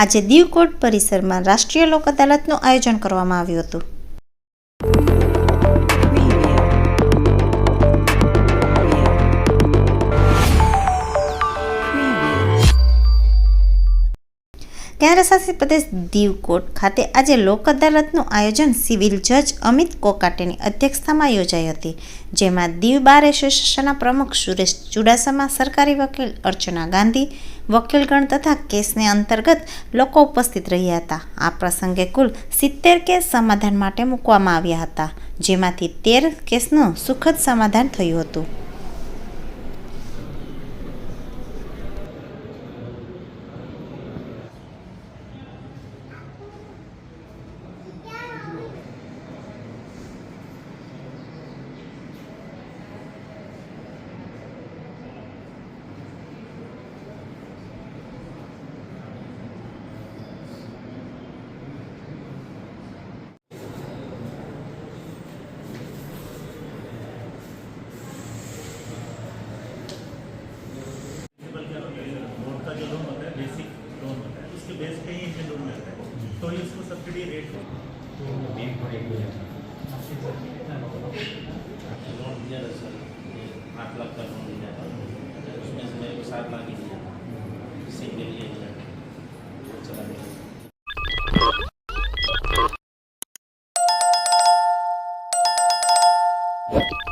આજે દીવકોટ પરિસરમાં રાષ્ટ્રીય લોક અદાલતનું આયોજન કરવામાં આવ્યું હતું. કેન્દ્રશાસિત પ્રદેશ દીવ કોર્ટ ખાતે આજે લોક અદાલતનું આયોજન સિવિલ જજ અમિત કોકાટેની અધ્યક્ષતામાં યોજાઈ હતી, જેમાં દીવ બાર એસોસિએશનના પ્રમુખ સુરેશ ચુડાસમા, સરકારી વકીલ અર્ચના ગાંધી, વકીલગણ તથા કેસને અંતર્ગત લોકો ઉપસ્થિત રહ્યા હતા. આ પ્રસંગે કુલ સિત્તેર કેસ સમાધાન માટે મૂકવામાં આવ્યા હતા, જેમાંથી તેર કેસનું સુખદ સમાધાન થયું હતું. सौ ही उसको सब्सिडी रेट है तो बैंक को रेट हो जाता लोन दिया था सर। आठ लाख का लोन दिया था उसमें से मेरे को सात लाख ही दिया था सिंगल ही। दिया चला गया। What?